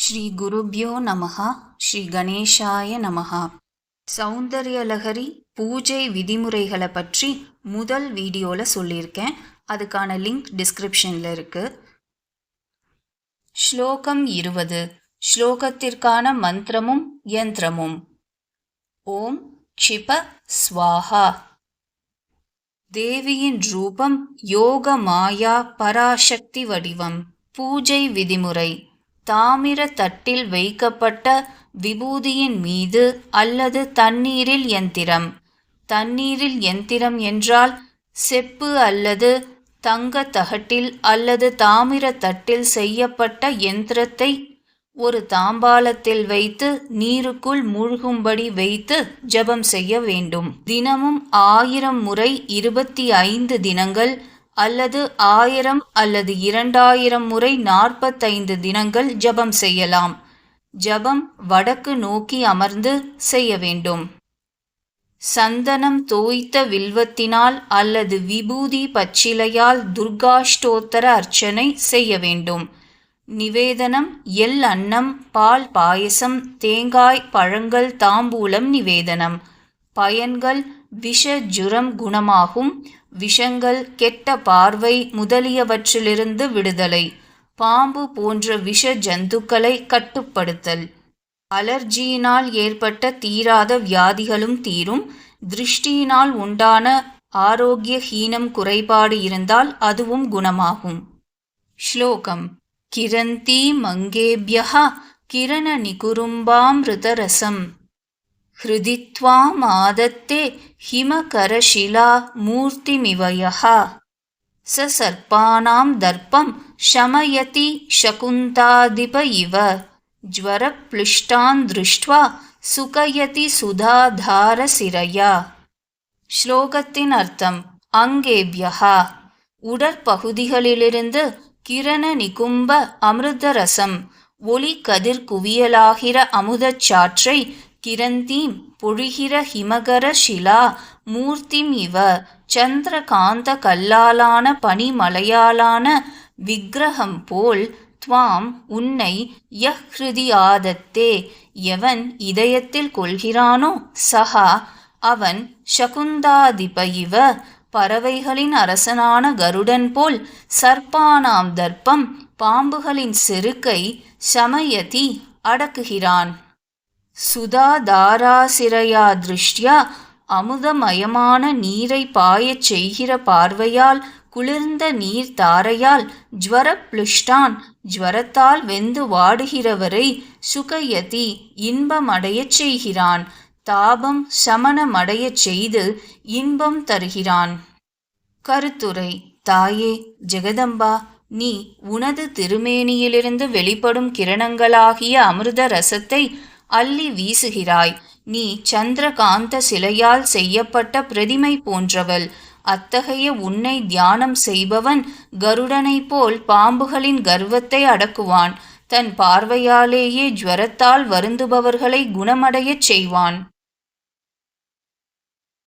ஸ்ரீ குருப்யோ நமஹா ஸ்ரீ கணேஷாய நமஹா. சௌந்தர்யலகரி பூஜை விதிமுறைகளை பற்றி முதல் வீடியோவில் சொல்லியிருக்கேன் அதுக்கான லிங்க் டிஸ்கிரிப்ஷனில் இருக்குது ஸ்லோகம் இருபது ஸ்லோகத்திற்கான மந்திரமும் யந்திரமும். ஓம் க்ஷிப ஸ்வாஹா. தேவியின் ரூபம் யோக மாயா பராசக்தி வடிவம். பூஜை விதிமுறை. தாமிர தட்டில் வைக்கப்பட்ட விபூதியின் மீது அல்லது தண்ணீரில் எந்திரம். தண்ணீரில் எந்திரம் என்றால் செப்பு அல்லது தங்க தகட்டில் அல்லது தாமிர தட்டில் செய்யப்பட்ட யந்திரத்தை ஒரு தாம்பாலத்தில் வைத்து நீருக்குள் மூழ்கும்படி வைத்து ஜபம் செய்ய வேண்டும். தினமும் ஆயிரம் முறை இருபத்தி ஐந்து தினங்கள் அல்லது ஆயிரம் அல்லது இரண்டாயிரம் முறை நாற்பத்தைந்து தினங்கள் ஜபம் செய்யலாம். ஜபம் வடக்கு நோக்கி அமர்ந்து செய்ய வேண்டும். சந்தனம் தோய்த்த வில்வத்தினால் அல்லது விபூதி பச்சிலையால் துர்காஷ்டோத்தர அர்ச்சனை செய்ய வேண்டும். நிவேதனம் எல் அன்னம் பால் பாயசம் தேங்காய் பழங்கள் தாம்பூலம் நிவேதனம். பயன்கள் விஷ ஜுரம் குணமாகும். விஷங்கள் கெட்ட பார்வை முதலியவற்றிலிருந்து விடுதலை. பாம்பு போன்ற விஷ ஜந்துக்களை கட்டுப்படுத்தல். அலர்ஜியினால் ஏற்பட்ட தீராத வியாதிகளும் தீரும். திருஷ்டியினால் உண்டான ஆரோக்கிய ஹீனம் குறைபாடு இருந்தால் அதுவும் குணமாகும். ஸ்லோகம். கிரந்தி மங்கேபியா கிரணநிகுரும்பாமிருதரசம் ஹிருதி त्वामादत्ते हिमकरशिला मूर्तिमिवयः स सर्पाणां दर्पं शमयति शकुन्तादिप इव ज्वरप्लुष्टान् दृष्ट्वा சுகயதி சுதாதார சிரையா ஸ்லோகத்தின் அர்த்தம் அங்கேபியகா உடற்பகுதிகளிலிருந்து கிரண நிகும்ப அமிர்தரசம் ஒளி கதிர் குவியலாகிற அமுதச் சாற்றை கிரந்தீம் பொழிகிற ஹிமகர ஷிலா மூர்த்திம் இவ சந்திரகாந்த கல்லாலான பனிமலையாலான விக்கிரகம் போல் துவாம் உன்னை யஹ்ருதி ஆதத்தே எவன் இதயத்தில் கொள்கிறானோ சஹா அவன் சகுந்தாதிப இவ பறவைகளின் அரசனான கருடன் போல் சர்ப்பானாம் தர்ப்பம் பாம்புகளின் செருக்கை சமயதி அடக்குகிறான். சுதாதாராசிரையா திருஷ்டியா அமுதமயமான நீரை பாயச் செய்கிற பார்வையால் குளிர்ந்த நீர் தாரையால் ஜுவர பிளிஷ்டான் ஜுவரத்தால் வெந்து வாடுகிறவரை சுகயதி இன்பமடையச் செய்கிறான். தாபம் சமணமடையச் செய்து இன்பம் தருகிறான். கருத்துரை தாயே ஜெகதம்பா நீ உனது திருமேனியிலிருந்து வெளிப்படும் கிரணங்களாகிய அமிர்த ரசத்தை அள்ளி வீசுகிறாய். நீ சந்திரகாந்த சிலையால் செய்யப்பட்ட பிரதிமை போன்றவள். அத்தகைய உன்னை தியானம் செய்பவன் கருடனைப் போல் பாம்புகளின் கர்வத்தை அடக்குவான். தன் பார்வையாலேயே ஜுவரத்தால் வருந்துபவர்களை குணமடையச் செய்வான்.